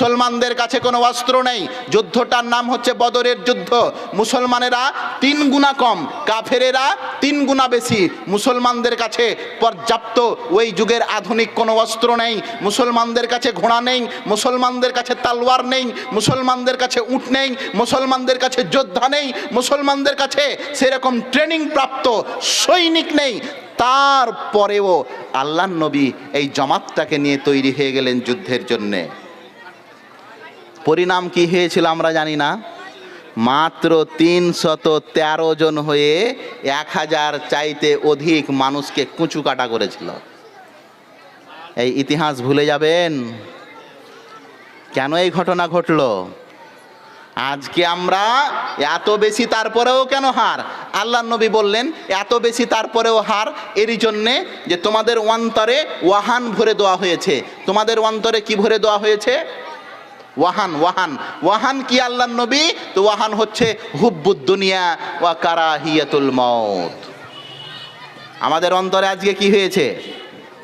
মুসলমানদের কাছে কোনো অস্ত্র নেই। যুদ্ধটার নাম হচ্ছে বদরের যুদ্ধ। মুসলমানেরা তিন গুণা কম, কাফেরেরা তিন গুণা বেশি। মুসলমানদের কাছে পর্যাপ্ত ওই যুগের আধুনিক কোনো অস্ত্র নেই। মুসলমানদের কাছে ঘোড়া নেই, মুসলমানদের কাছে তালওয়ার নেই, মুসলমানদের কাছে উট নেই, মুসলমানদের কাছে যোদ্ধা নেই, মুসলমানদের কাছে সেরকম ট্রেনিং প্রাপ্ত সৈনিক নেই। তারপরেও আল্লাহ নবী এই জমাতটাকে নিয়ে তৈরি হয়ে গেলেন যুদ্ধের জন্যে। পরিণাম কি হয়েছিল আমরা জানি না। মাত্র তিনশত তেরো জন হয়ে এক হাজার চাইতে অধিক মানুষকে কুচু কাটা করেছিল। এই ইতিহাস ভুলে যাবেন। কেন এই ঘটনা ঘটলো? আজকে আমরা এত বেশি তারপরেও কেন হার? আল্লাহ নবী বললেন, এত বেশি তারপরেও হার এরই জন্যে যে তোমাদের অন্তরে ওয়াহান ভরে দেওয়া হয়েছে। তোমাদের অন্তরে কি ভরে দেওয়া হয়েছে? Wuhan Wuhan. ওয়াহান কি আল্লাহ নবী? তো ওয়াহান হচ্ছে হুব্বুদ দুনিয়া ওয়া কারাহিয়াতুল মউত। আমাদের অন্তরে আজকে কি হয়েছে?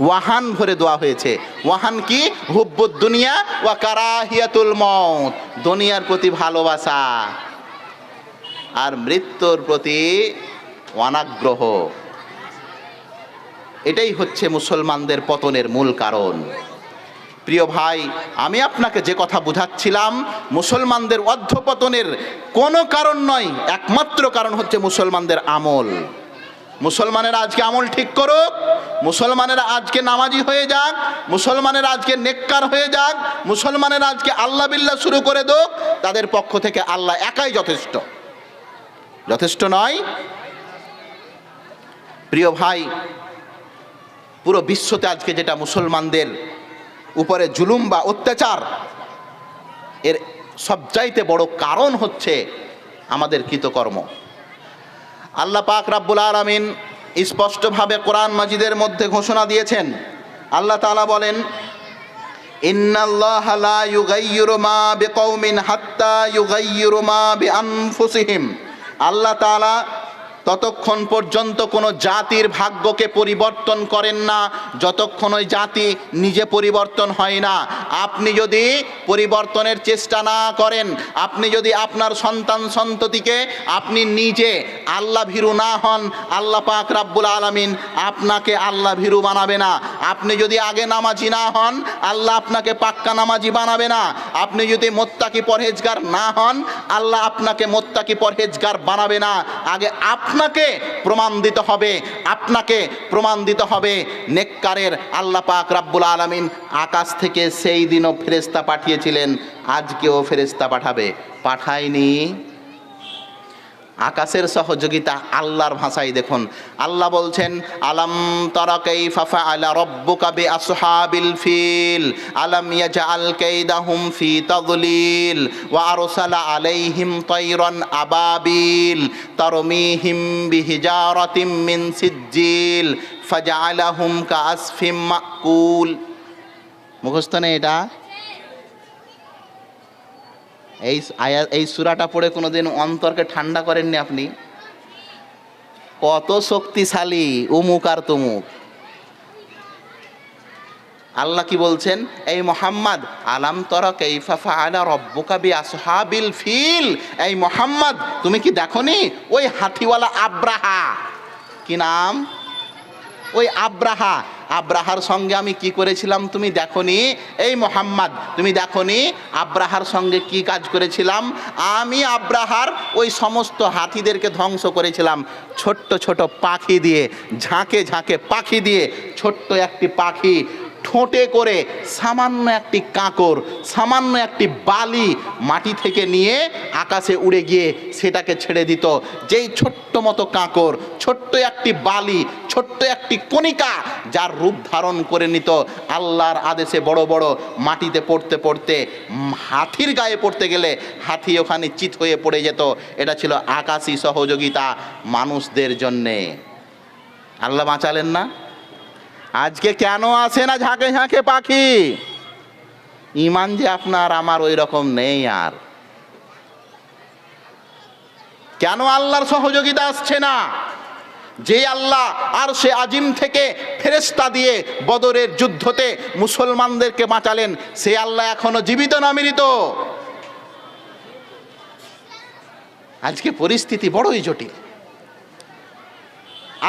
ওয়াহান ভরে দেওয়া হয়েছে। ওয়াহান কি? হুব্বুদ দুনিয়া ওয়া কারাহিয়াতুল মত দুনিয়ার প্রতি ভালোবাসা আর মৃত্যুর প্রতি অনাগ্রহ। এটাই হচ্ছে মুসলমানদের পতনের মূল কারণ। প্রিয় ভাই, আমি আপনাকে যে কথা বুঝাচ্ছিলাম, মুসলমানদের অধ্যপতনের কোনো কারণ নয়, একমাত্র কারণ হচ্ছে মুসলমানদের আমল। মুসলমানেরা আজকে আমল ঠিক করুক, মুসলমানেরা আজকে নামাজি হয়ে যাক, মুসলমানেরা আজকে নেককার হয়ে যাক, মুসলমানেরা আজকে আল্লাহ বিল্লাহ শুরু করে দোক, তাদের পক্ষ থেকে আল্লাহ একাই যথেষ্ট। যথেষ্ট নয়? প্রিয় ভাই, পুরো বিশ্বতে আজকে যেটা মুসলমানদের উপরে জুলুম বা অত্যাচার, এর সবচাইতে বড় কারণ হচ্ছে আমাদের কৃতকর্ম। আল্লাহ পাক রাব্বুল আলামিন স্পষ্টভাবে কোরআন মাজিদের মধ্যে ঘোষণা দিয়েছেন। আল্লাহ তালা বলেন আল্লাহ তাআলা ততক্ষণ পর্যন্ত কোনো জাতির ভাগ্যকে পরিবর্তন করেন না, যতক্ষণ ওই জাতি নিজে পরিবর্তন হয় না। আপনি যদি পরিবর্তনের চেষ্টা না করেন, আপনি যদি আপনার সন্তান সন্ততিকে আপনি নিজে আল্লাহ ভীরু না হন, আল্লাহ পাক রাব্বুল আলামিন আপনাকে আল্লাহ ভীরু বানাবে না। আপনি যদি আগে নামাজি না হন, আল্লাহ আপনাকে পাক্কা নামাজি বানাবে না। আপনি যদি মোত্তাকি পরহেজগার না হন, আল্লাহ আপনাকে মোত্তাকি পরহেজগার বানাবে না। আগে আপনাকে প্রমাণ দিতে হবে, আপনাকে প্রমাণ দিতে হবে। নেককারের আল্লাহ পাক রাব্বুল আলমিন আকাশ থেকে সেই দিনও ফেরেস্তা পাঠিয়েছিলেন, আজকেও ফেরেস্তা পাঠাবে। পাঠায়নি? আকাশের সহযোগিতা আল্লাহর ভাষায় দেখুন। আল্লাহ বলছেন, আলাম তারা কাইফা ফাআলা রাব্বুকা বিআসহাবিল ফিল, আলাম ইয়াজআল কাইদাহুম ফি তাদলিল, ওয়া আরসালা আলাইহিম তায়রান আবাবিল, তারমিহিম বিহিজারাতিম মিন সিজ্জিল, ফাজআলাহুম কাআসফিম মাকুল। মুখস্থ নেই এটা? এই আয়া এই সুরাটা পড়ে কোনোদিন অন্তরকে ঠান্ডা করেননি আপনি? কত শক্তিশালী উমুক আর তুমুক। আল্লাহ কি বলছেন? এই মোহাম্মদ, আলাম তরা কৈফা ফাআলা রব্বুকা আসহাবিল ফিল। এই মোহাম্মদ, তুমি কি দেখনি? ওই হাতিওয়ালা আব্রাহা। কি নাম? ওই আব্রাহা। আব্রাহার সঙ্গে আমি কি করেছিলাম তুমি দেখনি? এই মোহাম্মদ, তুমি দেখনি আব্রাহার সঙ্গে কি কাজ করেছিলাম? আমি আব্রাহার ওই সমস্ত হাতিদেরকে ধ্বংস করেছিলাম। ছোট্ট ছোট পাখি দিয়ে, ঝাঁকে ঝাঁকে পাখি দিয়ে, ছোট্ট একটি পাখি ঠোঁটে করে সামান্য একটি কাঁকর, সামান্য একটি বালি মাটি থেকে নিয়ে আকাশে উড়ে গিয়ে সেটাকে ছেড়ে দিত। যেই ছোট্ট মতো কাঁকর, ছোট্ট একটি বালি, ছোট্ট একটি কণিকা যার রূপ ধারণ করে নিত। আল্লাহর আদেশে বড় বড় মাটিতে পড়তে পড়তে হাতির গায়ে পড়তে গেলে হাতি ওখানে চিত হয়ে পড়ে যেত। এটা ছিল আকাশী সহযোগিতা মানুষদের জন্যে। আল্লাহ বাঁচালেন না? আজকে কেন আসে না ঝাঁকে ঝাঁকে পাখি? ইমান যে আপনার, আমার ওই রকম নেই আর। কেন আল্লাহর সহযোগিতা আসছে না? যে আল্লাহ আর সে আজিম থেকে ফেরেস্তা দিয়ে বদরের যুদ্ধতে মুসলমানদেরকে বাঁচালেন, সে আল্লাহ এখনও জীবিত না মৃত? আজকে পরিস্থিতি বড়ই জটিল।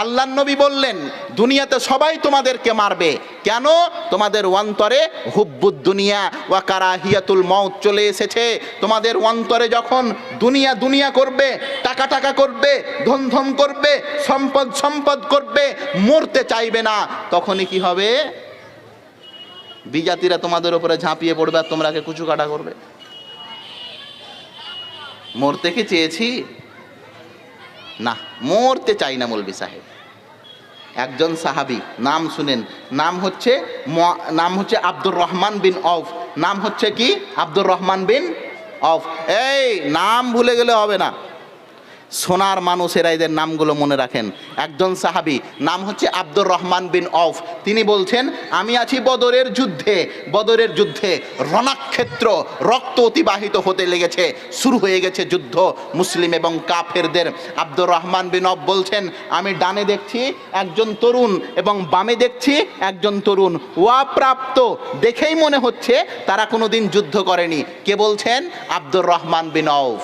আল্লাহ নবী বললেন, দুনিয়াতে সবাই তোমাদেরকে মারবে। কেন? তোমাদের অন্তরে হুব্বুদ দুনিয়া ওয়া কারাহিয়াতুল মউত চলে এসেছে। তোমাদের অন্তরে যখন দুনিয়া দুনিয়া করবে, টাকা টাকা করবে ধন ধন করবে, সম্পদ সম্পদ করবে, মরতে চাইবে না, তখনই কি হবে? বিজাতিরা তোমাদের উপরে ঝাঁপিয়ে পড়বে আর তোমরাকে কুচু কাটা করবে। মরতে কি চেয়েছি? না, মরতে চাই না মৌলবি সাহেব। একজন সাহাবি, নাম শুনেন। নাম হচ্ছে নাম হচ্ছে আব্দুর রহমান বিন অফ নাম হচ্ছে কি? আব্দুর রহমান বিন অফ এই, নাম ভুলে গেলে হবে না। সোনার মানুষেরা এদের নামগুলো মনে রাখেন। একজন সাহাবি, নাম হচ্ছে আব্দুর রহমান বিন অফ তিনি বলছেন, আমি আছি বদরের যুদ্ধে বদরের যুদ্ধে রণাক্ষেত্র, রক্ত অতিবাহিত হতে লেগেছে, শুরু হয়ে গেছে যুদ্ধ মুসলিম এবং কাফেরদের। আব্দুর রহমান বিন অফ বলছেন, আমি ডানে দেখছি একজন তরুণ এবং বামে দেখছি একজন তরুণ। ওয়াপ্রাপ্ত দেখেই মনে হচ্ছে তারা কোনোদিন যুদ্ধ করেনি। কে বলছেন? আব্দুর রহমান বিন অফ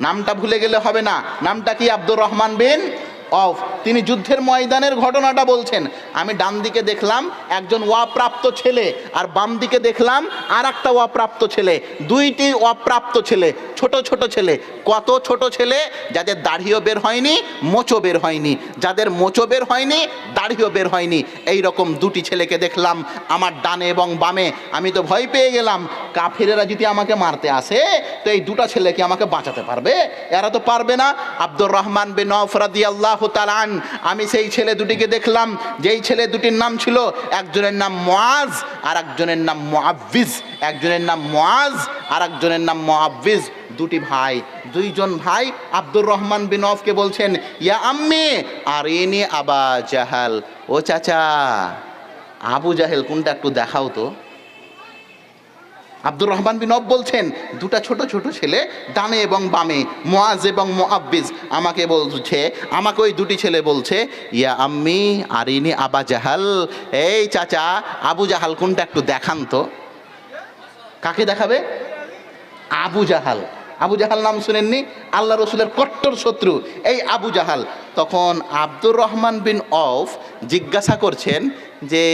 নামটা ভুলে গেলে হবে না। নামটা কি আব্দুর রহমান বিন? অফ। তিনি যুদ্ধের ময়দানের ঘটনাটা বলছেন। আমি ডান দিকে দেখলাম একজন অপ্রাপ্ত ছেলে আর বাম দিকে দেখলাম আর একটা অপ্রাপ্ত ছেলে। দুইটি অপ্রাপ্ত ছেলে, ছোট ছোট ছেলে। কত ছোট ছেলে? যাদের দাড়িও বের হয়নি মোচো বের হয়নি। যাদের মোচো বের হয়নি, দাড়িও বের হয়নি। এই রকম দুটি ছেলেকে দেখলাম আমার ডানে এবং বামে। আমি তো ভয় পেয়ে গেলাম, কাফিরেরা যদি আমাকে মারতে আসে, তো এই দুটা ছেলে কি আমাকে বাঁচাতে পারবে? এরা তো পারবে না। আব্দুর রহমান বিন নফরাদি আল্লাহ তালান আমি সেই ছেলে দুটিকে দেখলাম, যেই ছেলে দুটির নাম ছিল একজনের নাম মোয়াজ আর একজনের নাম মোয়াব্বিজ একজনের নাম মোয়াজ আর একজনের নাম মোয়াব্বিজ দুটি ভাই, দুইজন ভাই আব্দুর রহমান বিন অফকে বলছেন, ইয়া আম্মি আর এনে আবা জাহাল। ও চাচা, আবু জাহেল কোনটা একটু দেখাও তো। আব্দুর রহমান বিন অব বলছেন, দুটা ছোট ছোট ছেলে, ডানে এবং বামে মোয়াজ এবং মোয়াব্বিজ আমাকে বলছে, আমাকে ওই দুটি ছেলে বলছে, ইয়া আম্মি আরিনি আবা জাহাল, এই চাচা, আবু জাহাল কোনটা একটু দেখান তো। কাকে দেখাবে? আবু জাহাল। আবু জাহাল নাম শুনেননি, আল্লাহ রসুলের কট্টর শত্রু, এই আবু জাহাল। তখন আব্দুর রহমান বিন অফ জিজ্ঞাসা করছেন যে,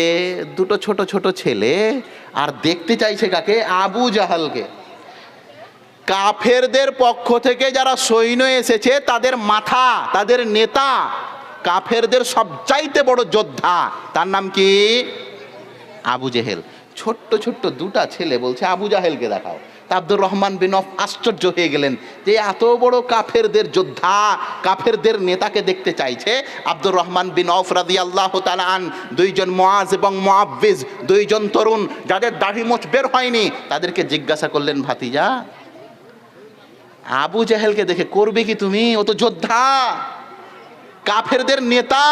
দুটো ছোট ছোট ছেলে, আর দেখতে চাইছে কাকে? আবু জাহালকে। কাফেরদের পক্ষ থেকে যারা সৈন্য এসেছে, তাদের মাথা, তাদের নেতা, কাফেরদের সবচাইতে বড় যোদ্ধা, তার নাম কি? আবু জেহেল। ছোট্ট ছোট্ট দুটা ছেলে বলছে, আবু জাহেলকে দেখাও। তা আব্দুর রহমান বিন অফ আশ্চর্য হয়ে গেলেন যে এত বড় কাফেরদের যোদ্ধা, কাফেরদের নেতাকে দেখতে চাইছে আব্দুর রহমান বিন অফ রাদি আল্লাহ আন। দুইজন মোয়াজ এবং মোয়াব্বিজ দুইজন তরুণ যাদের দাড়ি মোচ বের হয়নি, তাদেরকে জিজ্ঞাসা করলেন, ভাতিজা, আবু জাহেলকে দেখে করবে কি তুমি? ও তো যোদ্ধা। কাফেরদের নেতা,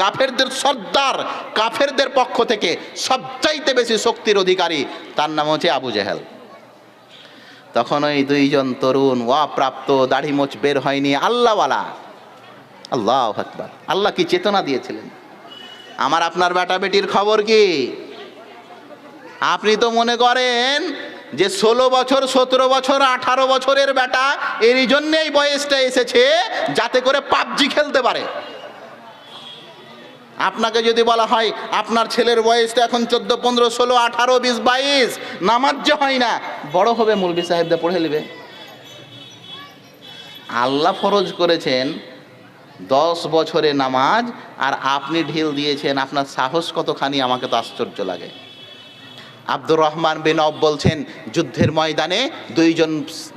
কাফেরদের সর্দার, কাফেরদের পক্ষ থেকে সবচাইতে বেশি শক্তির অধিকারী। তার নাম হচ্ছে আবু জাহেল। তখন ওই দুইজন তরুণ ওয়াপ্রাপ্ত দাড়ি মোচ বের হয়নি, আল্লাহওয়ালা। আল্লাহ আকবার। আল্লাহ কি চেতনা দিয়েছিলেন? আমার আপনার বেটা বেটির খবর কি? আপনি তো মনে করেন যে ষোলো বছর, সতেরো বছর, আঠারো বছরের বেটা এরই জন্যেই বয়সটা এসেছে যাতে করে পাবজি খেলতে পারে। আপনাকে যদি বলা হয়, আপনার ছেলের বয়সটা এখন চোদ্দ, পনেরো, ষোলো, আঠারো, বিশ, বাইশ, নামাজ যে হয় না, বড় হবে মুরবি সাহেবদের পড়ে নেবে। আল্লাহ ফরজ করেছেন দশ বছরে নামাজ, আর আপনি ঢিল দিয়েছেন, আপনার সাহস কতখানি আমাকে তো আশ্চর্য লাগে। আব্দুর রহমান বিন অব বলছেন, যুদ্ধের ময়দানে দুইজন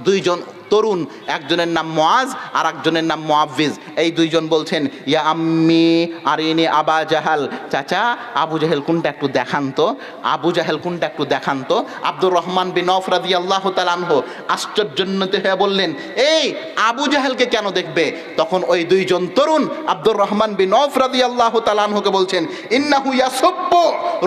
দুইজন তরুণ, একজনের নাম মোয়াজ আর একজনের নাম মোয়াব্বিজ এই দুইজন বলছেন, ইয়া আম্মি আর ইনি আবা জাহাল। চাচা, আবু জাহেল কোনটা একটু দেখান তো আবু জাহেল কোনটা একটু দেখান তো আব্দুর রহমান বিন অফ রাদি আল্লাহ তালানহ আশ্চর্যান্বিত হয়ে বললেন, এই আবু জাহেলকে কেন দেখবে? তখন ওই দুইজন তরুণ, আব্দুর রহমান বিন অফ রাদি আল্লাহ তালানহকে বলছেন, ইন্নাহু ইয়াসব্য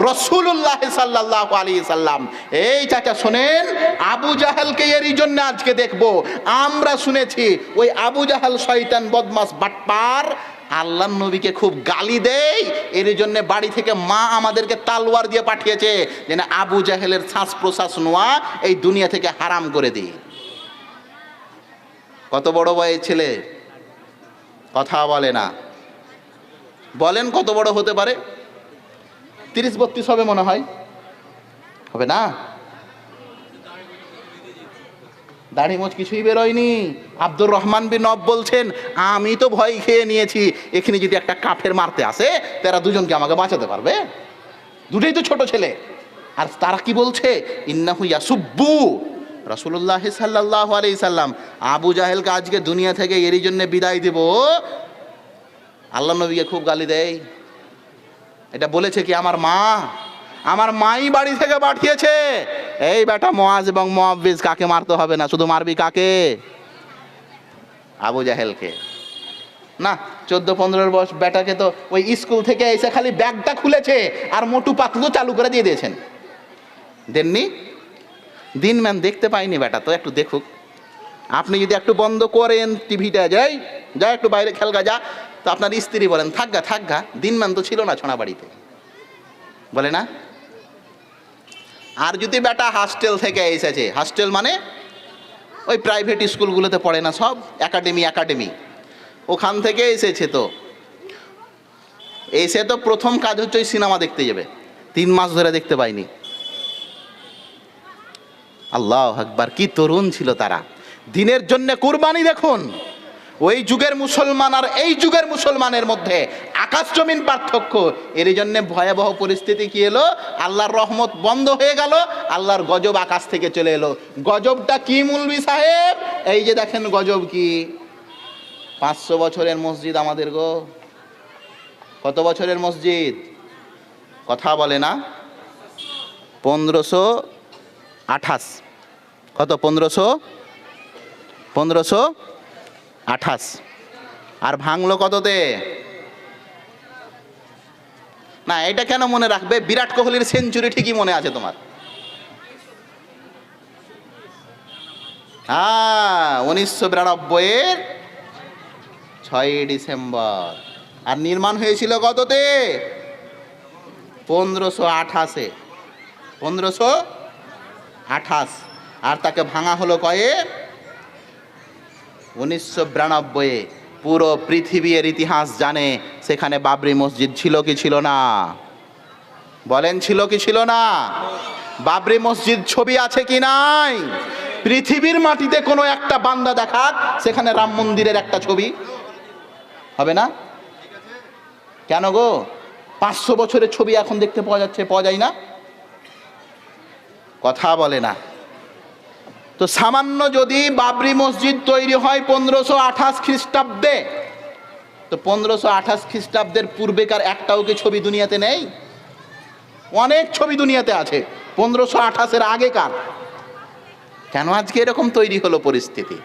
রসুল্লাহ সাল্লাহ আলী সাল্লাম। এই চাচা শোনেন, আবু জাহেলকে এরই জন্য আজকে দেখব। আমরা শুনেছি ওই আবু জাহাল শয়তান বদমাস বাটপার, আল্লাহ নবীকে খুব গালি দেয়, এর জন্য বাড়ি থেকে মা আমাদেরকে তালওয়ার দিয়ে পাঠিয়েছে, যেন আবু জাহেলের শ্বাস প্রশ্বাস নোয়া এই দুনিয়া থেকে হারাম করে দিই। কত বড় বয়ের ছেলে? কথা বলে না। বলেন কত বড় হতে পারে? তিরিশ বত্রিশ হবে মনে হয়। হবে না? দাড়ি মোচ কিছুই বেরোয়নি। আব্দুর রহমান বিন নব বলছেন, আমি তো ভয় খেয়ে নিয়েছি, এখানে যদি একটা কাফের মারতে আসে, তারা দুজনকে আমাকে বাঁচাতে পারবে। দুটোই তো ছোট ছেলে। আর তারা কি বলছে? ইন্নাহু ইয়াসুব্বু রাসূলুল্লাহ সাল্লাল্লাহু আলাইহি সাল্লাম। আবু জাহেলকে আজকে দুনিয়া থেকে এরই জন্য বিদায় দেব। আল্লাহ নবীকে খুব গালি দেয়। এটা বলেছে কি আমার মা? আমার মাই বাড়ি থেকে পাঠিয়েছে। এই বেটা মোয়াজ এবং মোয়াব্বিজ কাকে মারতে হবে না? শুধু মারবি কাকে? আবু জাহেলকে। না চোদ্দ পনেরোর বয়স বেটাকে তো ওই স্কুল থেকে এসে খালি ব্যাগটা খুলেছে আর মোটু পাতলু চালু করে দিয়ে দিয়েছেন। দেননি? দিন ম্যান দেখতে পাইনি বেটা, তো একটু দেখুক। আপনি যদি একটু বন্ধ করেন টিভিটা, যাই, যা, একটু বাইরে খেলগা যা। তো আপনার স্ত্রী বলেন থাকগা থাকগা দিনম্যান তো ছিল না ছোনা বাড়িতে। বলে না? আর যদি বেটা হাস্টেল থেকে এসেছে হাস্টেল মানে ওই প্রাইভেট স্কুলগুলোতে পড়ে না, সব একাডেমি একাডেমি ওখান থেকে এসেছে তো। এসে তো প্রথম কাজ হচ্ছে ওই সিনেমা দেখতে যাবে। তিন মাস ধরে দেখতে পাইনি। আল্লাহ আকবার, কি তরুণ ছিল তারা। দিনের জন্য কুরবানি দেখুন। ওই যুগের মুসলমান আর এই যুগের মুসলমানের মধ্যে আকাশ জমিন পার্থক্য। এর জন্য ভয়াবহ পরিস্থিতি কি এলো? আল্লাহর রহমত বন্ধ হয়ে গেল, আল্লাহর গজব আকাশ থেকে চলে এলো। গজবটা কি মুলবি সাহেব? এই যে দেখেন গজব কি। পাঁচশো বছরের মসজিদ আমাদের গো। কত বছরের মসজিদ? কথা বলে না। পনেরোশো আঠাশ। কত? পনেরোশো? পনেরোশো আঠাশ। আর ভাঙলো কততে? না, এটা কেন মনে রাখবে? বিরাট কোহলির সেঞ্চুরি ঠিকই মনে আছে তোমার। হ্যাঁ উনিশশো বিরানব্বইয়ের ছয়ই ডিসেম্বর। আর নির্মাণ হয়েছিল কততে? পনেরোশো আঠাশে। পনেরোশো আঠাশ। আর তাকে ভাঙা হলো কয়ে উনিশশো বিরানব্বইয়ে পুরো পৃথিবীর ইতিহাস জানে সেখানে বাবরি মসজিদ ছিল কি ছিল না? বলেন ছিল কি ছিল না? বাবরি মসজিদ ছবি আছে কি নাই? পৃথিবীর মাটিতে কোনো একটা বান্দা দেখাক, সেখানে রাম মন্দিরের একটা ছবি। হবে না? কেন গো? পাঁচশো বছরের ছবি এখন দেখতে পাওয়া যাচ্ছে, পাওয়া যায় না? কথা বলে না। তো সামান্য যদি বাবরি মসজিদ তৈরি হয় পনেরোশো আঠাশ খ্রিস্টাব্দে, তো পনেরোশো আঠাশ খ্রিস্টাব্দের পূর্বেকার একটাও কি ছবি দুনিয়াতে নেই? অনেক ছবি দুনিয়াতে আছে, পনেরোশো আঠাশের আগেকার। কেন আজকে এরকম তৈরি হলো পরিস্থিতি?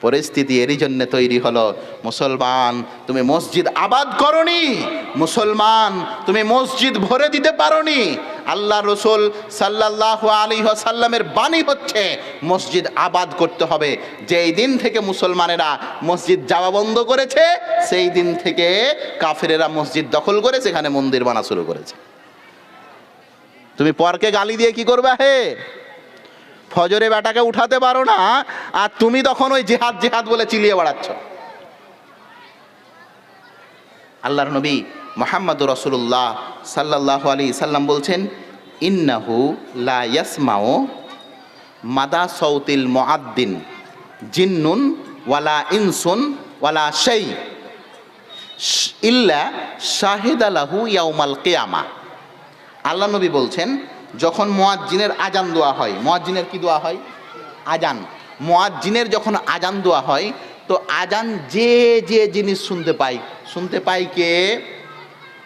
পরিস্থিতি এরই জন্য তৈরি হলো। মুসলমান, তুমি মসজিদ আবাদ করনি। মুসলমান, তুমি মসজিদ ভরে দিতে পারোনি। আল্লাহ রসুল সাল্লাহ আলী সাল্লামের বাণী হচ্ছে, মসজিদ আবাদ করতে হবে। যেই দিন থেকে মুসলমানেরা মসজিদ যাওয়া বন্ধ করেছে, সেই দিন থেকে কাফেরেরা মসজিদ দখল করে সেখানে মন্দির বানা শুরু করেছে। তুমি পরকে গালি দিয়ে কি করবে? হে ফজরে বেটাকে উঠাতে পারো না, আর তুমি তখন ওই জেহাদ জেহাদ বলে চিলিয়ে বেড়াচ্ছ। আল্লাহর নবী মোহাম্মদ রসুল্লাহ সাল্লাহ আলী সাল্লাম বলছেন, ইন্নাহু লা মাদা সৌতিল মুআদ্দিন, জিন্নুন ওয়ালা ইনসুন ওয়ালা সেই ইল্লা শাহিদ আলাহু ইয়াউমাল কেয়ামা। আল্লাহ নবী বলছেন যখন মোয়াজ্জিনের আজান দেওয়া হয়, মোয়াজ্জিনের কি দেওয়া হয়? আজান মোয়াজ্জিনের যখন আজান দেওয়া হয়, তো আজান যে যে জিনিস শুনতে পাই শুনতে পাই কে?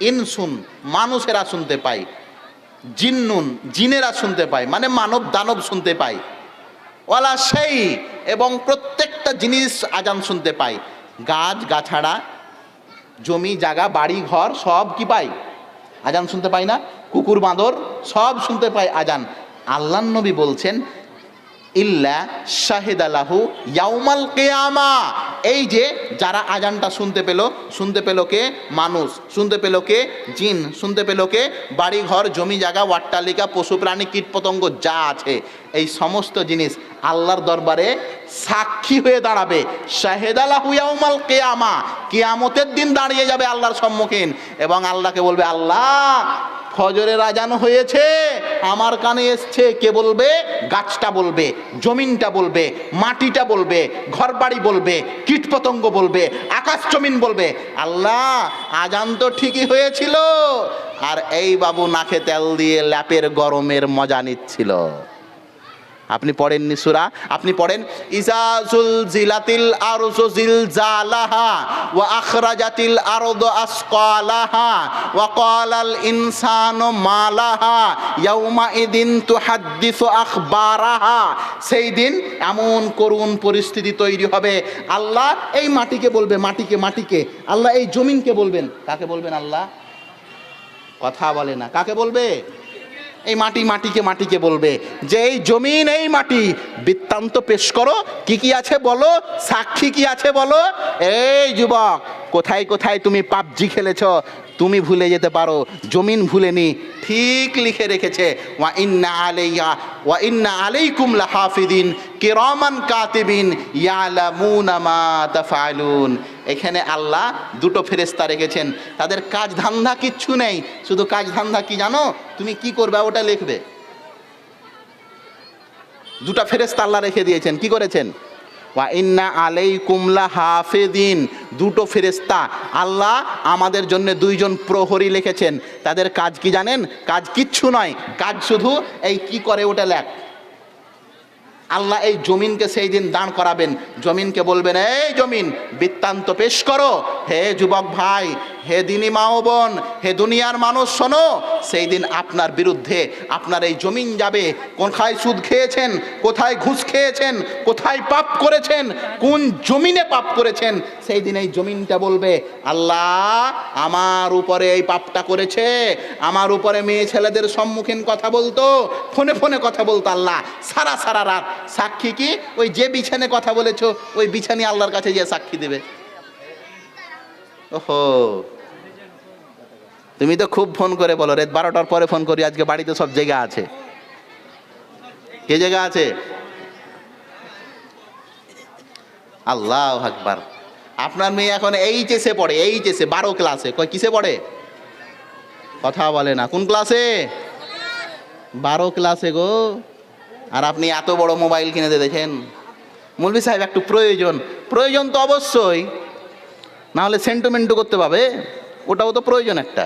ইনসুন, মানুষেরা শুনতে পায়। জিন্নুন, জিনেরা শুনতে পায় মানে মানব দানব শুনতে পায়। ওয়ালা সেই এবং প্রত্যেকটা জিনিস আজান শুনতে পায়। গাছ, গাছাড়া, জমি, জায়গা, বাড়ি, ঘর, সব কি পাই আজান শুনতে পাই না, কুকুর, বাঁদর, সব শুনতে পায় আজান। আল্লাহ নবী বলছেন, ইল্লা শাহেদ আলাহু ইয়াউমাল কেয়ামা। এই যে যারা আজানটা শুনতে পেল শুনতে পেল কে? মানুষ। শুনতে পেল কে? জিন। শুনতে পেল কে? বাড়িঘর, জমি জায়গা, ওয়াট্টালিকা, পশু প্রাণী, কীটপতঙ্গ, যা আছে। এই সমস্ত জিনিস আল্লাহর দরবারে সাক্ষী হয়ে দাঁড়াবে। শাহেদালাহু ইয়াউমাল কেয়ামা। কেয়ামতের দিন দাঁড়িয়ে যাবে আল্লাহর সম্মুখীন। এবং আল্লাহকে বলবে, আল্লাহ, ফজরের আজান হয়েছে। আমার কানে এসছে, কে বলবে? গাছটা বলবে, জমিনটা বলবে, মাটিটা বলবে, ঘরবাড়ি বলবে, কীটপতঙ্গ বলবে, আকাশ জমিন বলবে। আল্লাহ, আজান তো ঠিকই হয়েছিল। আর এই বাবু নাকে তেল দিয়ে ল্যাপের গরমের মজা নিচ্ছিল। আপনি পড়েননি সুরা? আপনি পড়েন ইজাজুল জিলাতিল আরজু জিলজালাহা ওয়া আখরাজাতিল আরদু আসকালাহা ওয়া ক্বালাল ইনসানু মালাহা ইয়াউমা ইদিন তুহাদ্দিসু আখবারাহা। সেই দিন এমন করুণ পরিস্থিতি তৈরি হবে। আল্লাহ এই মাটিকে বলবে, মাটিকে মাটিকে। আল্লাহ এই জমিনকে বলবেন। কাকে বলবেন আল্লাহ? কথা বলে না। কাকে বলবে? এই মাটি মাটিকে মাটিকে বলবে। যে এই জমিন, এই মাটি। বৃত্তান্ত পেশ করো। কি কি আছে বলো? সাক্ষী কি আছে বলো? এই যুবক, কোথায় কোথায় তুমি পাবজি খেলেছ? তুমি ভুলে যেতে পারো। জমিন ভুলেনি। ঠিক লিখে রেখেছে। ওয়া ইন্না আলাইয়া, ওয়া ইন্না আলাইকুম লাহাফিদিন। কিরামান কাতিবিন ইয়ালামুনা মা তাফআলুন এখানে আল্লাহ দুটো ফেরেস্তা রেখেছেন। তাদের কাজ ধান্দা কিচ্ছু নেই। শুধু কাজ ধান্দা কি জানো? তুমি কি করবে ওটা লিখবে। দুটা ফেরেস্তা আল্লাহ রেখে দিয়েছেন। কি করেছেন? ওয়া ইন্না আলাই কুমলা হাফেদিন দুটো ফেরেস্তা আল্লাহ আমাদের জন্য দুইজন প্রহরী লিখেছেন। তাদের কাজ কি জানেন? কাজ কিচ্ছু নয়। কাজ শুধু এই কি করে ওটা লেখ। আল্লাহ এই জমিনকে সেই দিন দান করাবেন। জমিনকে বলবেন, এই জমিন, বৃত্তান্ত পেশ করো। হে যুবক ভাই হে দিনী মা ও বোন, হে দুনিয়ার মানুষ, শোনো, সেই দিন আপনার বিরুদ্ধে আপনার এই জমিন যাবে। কোথায় সুদ খেয়েছেন, কোথায় ঘুষ খেয়েছেন, কোথায় পাপ করেছেন, কোন জমিনে পাপ করেছেন, সেই দিন এই জমিনটা বলবে, আল্লাহ, আমার উপরে এই পাপটা করেছে, আমার উপরে মেয়ে ছেলেদের সম্মুখীন কথা বলতো, ফোনে ফোনে কথা বলতো আল্লাহ। সারা সারা রাত সাক্ষী কি? ওই যে বিছানে কথা বলেছ, ওই বিছানি আল্লাহর কাছে গিয়ে সাক্ষী দেবে। ওহো। তুমি তো খুব ফোন করে বলো, রেত বারোটার পরে ফোন করি, আজকে বাড়িতে সব জায়গা আছে। কে জায়গা আছে? আল্লাহ আকবার। আপনার মেয়ে এখন এইচএসে পড়ে, এইচএসে, বারো ক্লাসে। কয়, কিসে পড়ে? কথা বলে না। কোন ক্লাসে? বারো ক্লাসে গো। আর আপনি এত বড় মোবাইল কিনে দিয়েছেন মুলবি সাহেব, একটু প্রয়োজন। প্রয়োজন তো অবশ্যই। না হলে সেন্টিমেন্টও করতে পাবে, ওটাও তো প্রয়োজন একটা।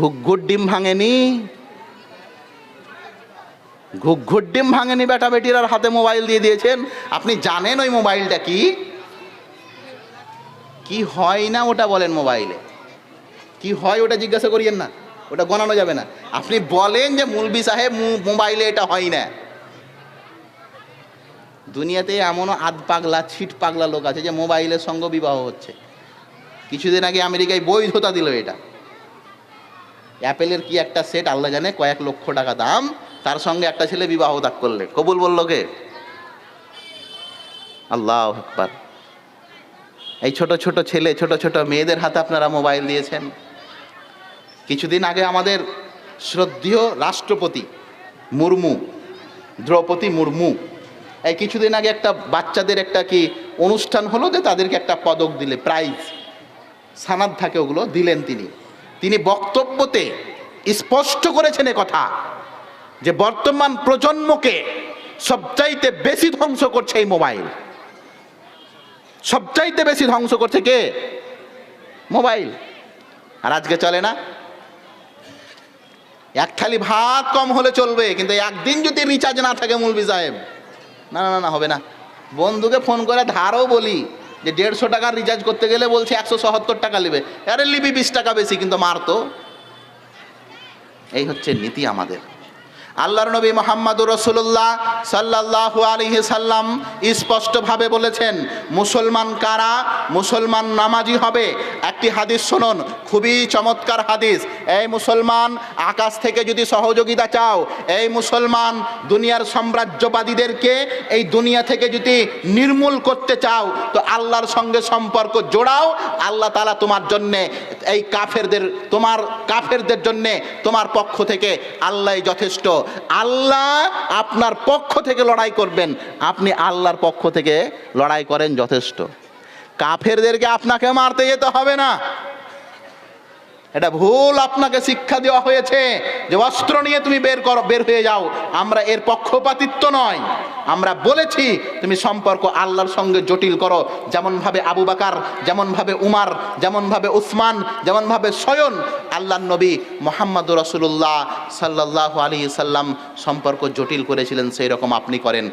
ঘুঘুর ডিম ভাঙেনি, ঘুঘুর ডিম ভাঙেনি বেটা বেটির, আর হাতে মোবাইল দিয়ে দিয়েছেন। আপনি জানেন ওই মোবাইলটা কি? কি হয় না ওটা বলেন মোবাইলে কি হয় ওটা জিজ্ঞাসা করিয়েন না, ওটা গণানো যাবে না। আপনি বলেন যে মুলবি সাহেব মোবাইলে এটা হয় না। দুনিয়াতে এমনও আধ পাগলা, ছিট পাগলা লোক আছে যে মোবাইলের সঙ্গে বিবাহ হচ্ছে। কিছুদিন আগে আমেরিকায় বৈধতা দিল এটা। অ্যাপেলের কি একটা সেট, আল্লাহ জানে, কয়েক লক্ষ টাকা দাম, তার সঙ্গে একটা ছেলে বিবাহ দাগ করলে। কবুল বলল কে? আল্লাহ আকবার। এই ছোট ছোট ছেলে, ছোট ছোট মেয়েদের হাতে আপনারা মোবাইল দিয়েছেন। কিছুদিন আগে আমাদের শ্রদ্ধেয় রাষ্ট্রপতি মুর্মু, দ্রৌপদী মুর্মু এই কিছুদিন আগে একটা বাচ্চাদের একটা কি অনুষ্ঠান হলো যে তাদেরকে একটা পদক দিলে প্রাইজ সানাদ থাকে ওগুলো, দিলেন তিনি। তিনি বক্তব্যতে স্পষ্ট করেছেন কথা যে বর্তমান প্রজন্মকে সবচাইতে বেশি ধ্বংস করছে এই মোবাইল। সবচাইতে বেশি ধ্বংস করছে কে? মোবাইল। আর আজকে চলে না? এক থালি ভাত কম হলে চলবে, কিন্তু একদিন যদি রিচার্জ না থাকে মুলবি সাহেব না না না, হবে না। বন্ধুকে ফোন করে ধারও বলি যে দেড়শো টাকার রিচার্জ করতে গেলে বলছে একশো সত্তর টাকা নেবে। আরে লিবি বিশ টাকা বেশি কিন্তু মারতো। এই হচ্ছে নীতি আমাদের। আল্লাহর নবী মোহাম্মদুর রসুল্লাহ সাল্লাল্লাহু আলাইহি সাল্লাম স্পষ্টভাবে বলেছেন, মুসলমান কারা? মুসলমান নামাজি হবে? একটি হাদিস শুনুন, খুবই চমৎকার হাদিস। এই মুসলমান, আকাশ থেকে যদি সহযোগিতা চাও, এই মুসলমান দুনিয়ার সাম্রাজ্যবাদীদেরকে এই দুনিয়া থেকে যদি নির্মূল করতে চাও, তো আল্লাহর সঙ্গে সম্পর্ক জোড়াও, আল্লাহ তালা তোমার জন্যে, এই কাফেরদের, তোমার কাফেরদের জন্যে তোমার পক্ষ থেকে আল্লাহ যথেষ্ট। আল্লাহ আপনার পক্ষ থেকে লড়াই করবেন। আপনি আল্লাহর পক্ষ থেকে লড়াই করেন যথেষ্ট। কাফেরদেরকে আপনাকে মারতে যেতে হবে না। এটা ভুল, আপনাকে শিক্ষা দেওয়া হয়েছে যে অস্ত্র নিয়ে তুমি বের করো, বের হয়ে যাও। আমরা এর পক্ষপাতিত্ব নয়। আমরা বলেছি, তুমি সম্পর্ক আল্লাহর সঙ্গে জটিল করো। যেমনভাবে আবু বাকার, যেমনভাবে উমার, যেমনভাবে উসমান, যেমনভাবে স্বয়ন আল্লাহ নবী মোহাম্মদ রসুল্লাহ সাল্লাহ আলী সাল্লাম সম্পর্ক জটিল করেছিলেন সেই রকম আপনি করেন।